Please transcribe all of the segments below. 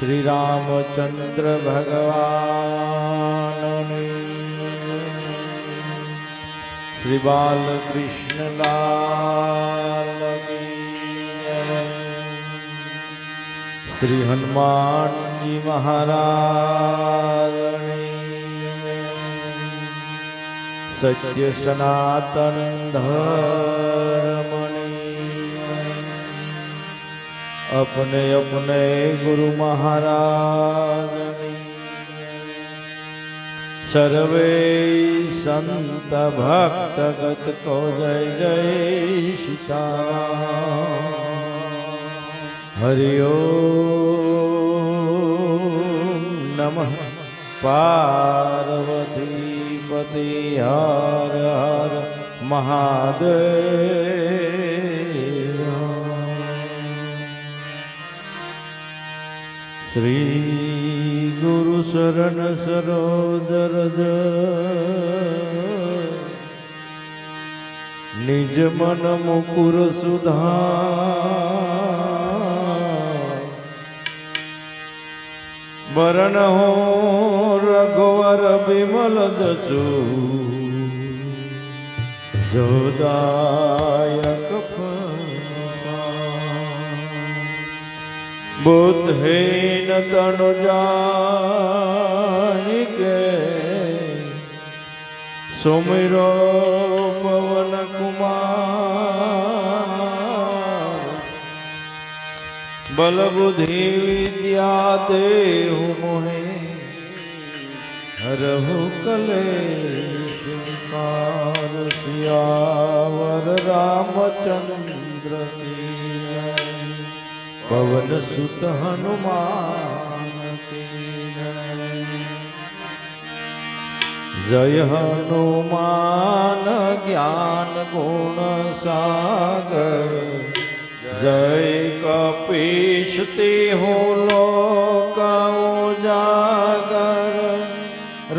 શ્રી રામચંદ્ર ભગવાન શ્રી બાલકૃષ્ણ લાલ કી જય. શ્રી હનુમાનજી મહારાજ સત્ય સનાતન ધર્મની अपने अपने गुरु महाराज सर्वे संत भक्त गत को जय जय सीता हरि ओम नमः पार्वती पति हर हर महादेव શ્રી ગુરુ શરણ સરોજર નિજ મન મુકુર સુધા મરણ હો રઘુવર વિમલ દસુ જોદાયક બુદ્ધેન તનુ જાનિકે સુમિરો પવન કુમાર બલ બુદ્ધિ વિદ્યા દેહુ મોહે હરહુ કલે કાર સિયાવર રામચંદ્ર કી જય. પવન સુત હનુમાન જય હનુમાન જ્ઞાન ગુણ સાગર. જય કપીશ તે હો લોક જાગર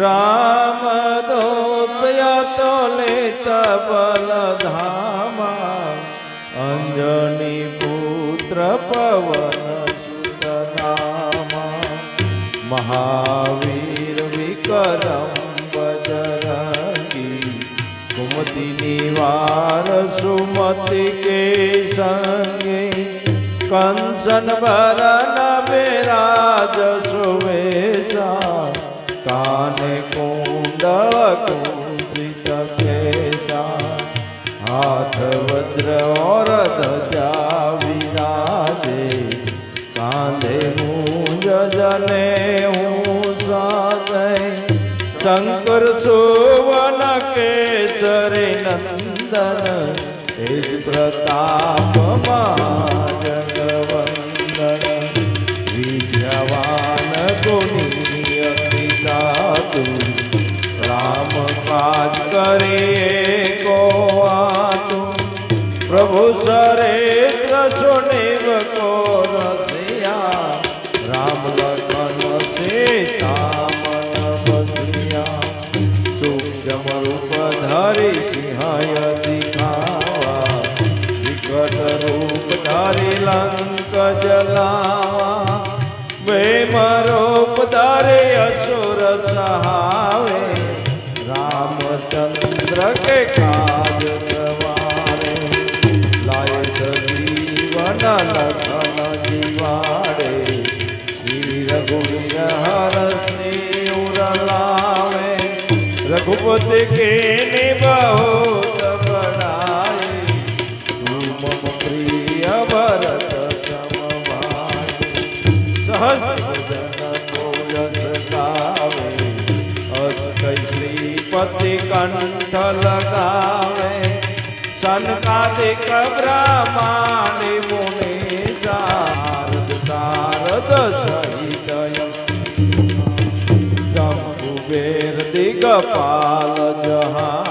રામ દોતયા તો લે તબલ ધામા મહાવીર વિક્રમ બજરંગી કુમતિ નિવાર સુમતિ કે સંગે કંસન ભરન બેરાજ સુવેશા કાને કુંડળ કુંજિત કેશા હાથ વજ્ર ઓર ધજા મુંજ જને હું શંકર સુવન કેસરી નંદન. પ્રતાપ મહાજગવંદન જીવન લખન જીવાડે શ્રી રઘુવીર હરસિ ઉરલાવે રઘુપતિ કે અસ્કૈ શ્રીપતિ કંઠ લગાવે સનકાદિક બ્રહ્માંડે મુનિ શારદ શારદ સહિત શંભુબેર દિગપાલ જહાતે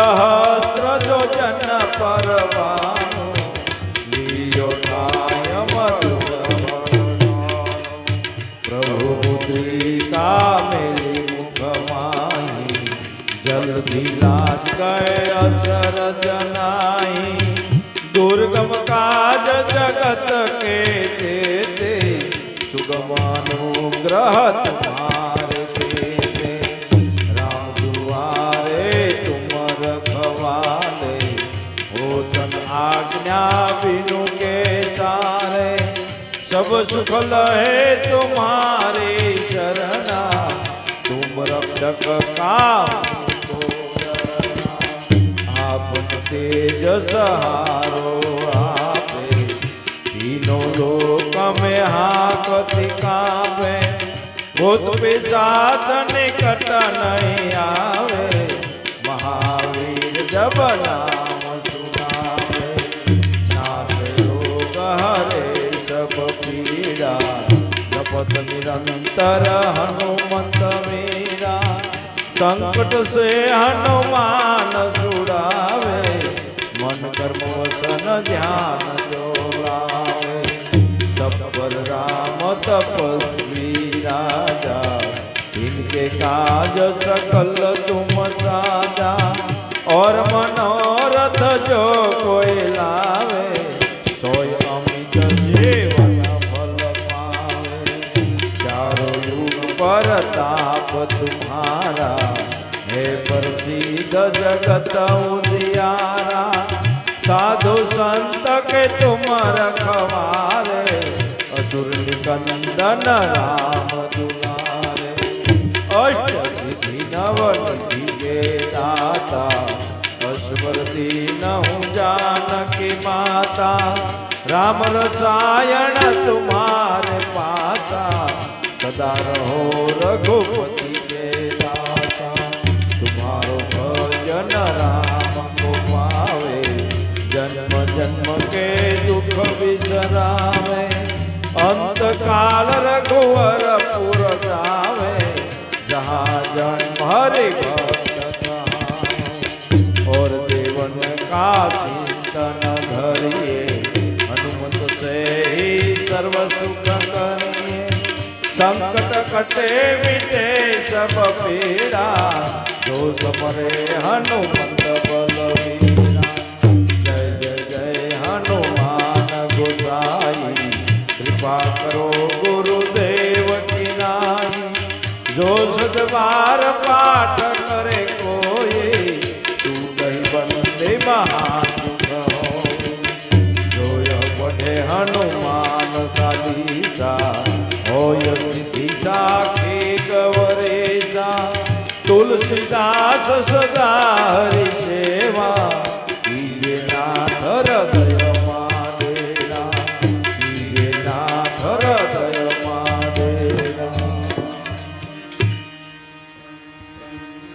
યુગ સહસ્ત્ર જો જન પરવાનું લીયો થાય મધુર પ્રભુ મુદ્રિકા મેલી મુખમાહી જલ્દી લાજ ગયે અસર જનાઈ દુર્ગમ કાજ જગત કે તે તે સુગમાનુગ્રહ તમારે सब सुख लहे तुम्हारे चरना तुम रक्षक काम को डरना। आप तेज सहारो आपे तीनों लोक में हाकति कापे भूत पिशाच निकट नहीं आवे महावीर जब नाम जपत निरंतर हनुमत मीरा। संकट से हनुमान जुड़ावे, मन कर्म वसन ध्यान जोड़ावे। तब पर राम तपस्वी राजा, इनके काज सकल तुम राजा और मनोरथ સિદ્ધ જગત ઉદિયારા. સાધુ સંત કે તુમ રખવારે અતુર કંદન રામ દુલારે. અષ્ટ સિદ્ધિ નવ સિદ્ધિ દાતા અશ્વરતી નહું જાનકી માતા. રામ રસાયણ તુમારે પાતા. સદા રહો રઘુપતિ जन्म जन्म के दुख विचरावे अंत काल रघुवर पुर जावे जहाँ जन्म હરે और देवन का चिंतन धरिए, हनुमत से ही सर्व सुख करिए। संकट कटे मिटे सब पीड़ा, जो समरे हनुमत કૃપા કરો ગુરુદેવ કી નાહી જો સદવાર પાઠ કરે કોઈ તું ગઈ વંદે જોય વડે હનુમાન ચાલીસા, હોય સીતા કે કવરેતા તુલસીદાસ સદા હરિશે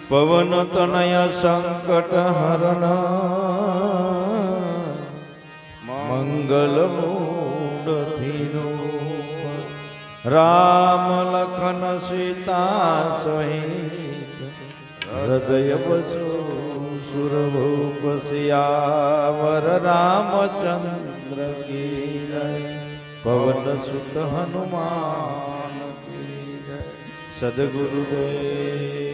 પવન તનય સંકટ હરણ. મંગલ મૂડથી રામ લખન સીતા સહિત હૃદય બસો સુરભૂપ સિયાવર રામચંદ્ર પવન સુત હનુમાન સદગુરુદેવ